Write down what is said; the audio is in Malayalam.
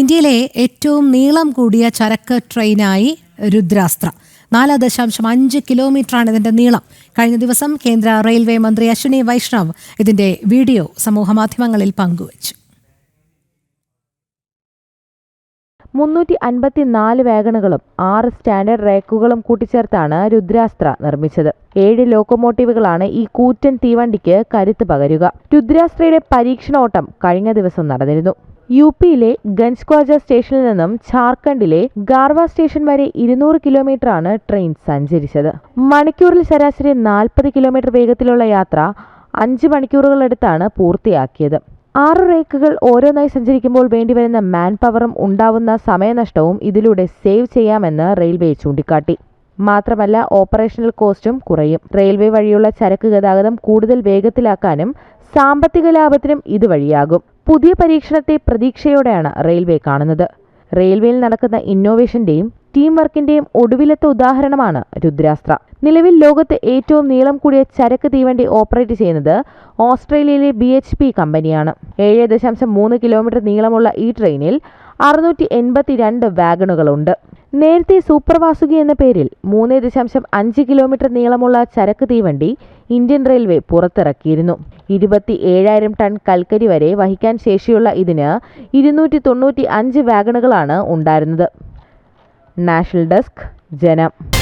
ഇന്ത്യയിലെ ഏറ്റവും നീളം കൂടിയ ചരക്ക് ട്രെയിനായി രുദ്രാസ്ത്ര. നാല് ദശാംശം അഞ്ച് കിലോമീറ്ററാണ് ഇതിന്റെ നീളം. കഴിഞ്ഞ ദിവസം കേന്ദ്ര റെയിൽവേ മന്ത്രി അശ്വിനി വൈഷ്ണവ് ഇതിന്റെ വീഡിയോ സമൂഹമാധ്യമങ്ങളിൽ പങ്കുവച്ചു. മുന്നൂറ്റി അൻപത്തിനാല് വാഗണുകളും ആറ് സ്റ്റാൻഡേർഡ് റേക്കുകളും കൂട്ടിച്ചേർത്താണ് രുദ്രാസ്ത്ര നിർമ്മിച്ചത്. ഏഴ് ലോക്കോമോട്ടീവുകളാണ് ഈ കൂറ്റൻ തീവണ്ടിക്ക് കരുത്ത് പകരുക. രുദ്രാസ്ത്രയുടെ പരീക്ഷണോട്ടം കഴിഞ്ഞ ദിവസം നടന്നിരുന്നു. യു പിയിലെ ഗഞ്ച്ക്വാജ സ്റ്റേഷനിൽ നിന്നും ഝാർഖണ്ഡിലെ ഗാർവ സ്റ്റേഷൻ വരെ ഇരുന്നൂറ് കിലോമീറ്ററാണ് ട്രെയിൻ സഞ്ചരിച്ചത്. മണിക്കൂറിൽ ശരാശരി നാൽപ്പത് കിലോമീറ്റർ വേഗത്തിലുള്ള യാത്ര അഞ്ച് മണിക്കൂറുകളെടുത്താണ് പൂർത്തിയാക്കിയത്. ആറ് റേക്കുകൾ ഓരോന്നായി സഞ്ചരിക്കുമ്പോൾ വേണ്ടിവരുന്ന മാൻ പവറും ഉണ്ടാവുന്ന സമയനഷ്ടവും ഇതിലൂടെ സേവ് ചെയ്യാമെന്ന് റെയിൽവേ ചൂണ്ടിക്കാട്ടി. മാത്രമല്ല ഓപ്പറേഷണൽ കോസ്റ്റും കുറയും. റെയിൽവേ വഴിയുള്ള ചരക്ക് ഗതാഗതം കൂടുതൽ വേഗത്തിലാക്കാനും സാമ്പത്തിക ലാഭത്തിനും ഇത് വഴിയാകും. പുതിയ പരീക്ഷണത്തെ പ്രതീക്ഷയോടെയാണ് റെയിൽവേ കാണുന്നത്. റെയിൽവേയിൽ നടക്കുന്ന ഇന്നോവേഷന്റെയും ടീം വർക്കിന്റെയും ഒടുവിലത്തെ ഉദാഹരണമാണ് രുദ്രാസ്ത്ര. നിലവിൽ ലോകത്ത് ഏറ്റവും നീളം കൂടിയ ചരക്ക് തീവണ്ടി ഓപ്പറേറ്റ് ചെയ്യുന്നത് ഓസ്ട്രേലിയയിലെ ബി എച്ച് പി കമ്പനിയാണ്. ഏഴ് ദശാംശം മൂന്ന് കിലോമീറ്റർ നീളമുള്ള ഈ ട്രെയിനിൽ അറുന്നൂറ്റി എൺപത്തിരണ്ട് വാഗണുകളുണ്ട്. നേരത്തെ സൂപ്പർ വാസുകി എന്ന പേരിൽ മൂന്ന് ദശാംശം അഞ്ച് കിലോമീറ്റർ നീളമുള്ള ചരക്ക് തീവണ്ടി ഇന്ത്യൻ റെയിൽവേ പുറത്തിറക്കിയിരുന്നു. ഇരുപത്തി ഏഴായിരം ടൺ കൽക്കരി വരെ വഹിക്കാൻ ശേഷിയുള്ള ഇതിന് ഇരുന്നൂറ്റി തൊണ്ണൂറ്റി അഞ്ച് വാഗണുകളാണ് ഉണ്ടായിരുന്നത്. നാഷണൽ ഡെസ്ക് ജനം.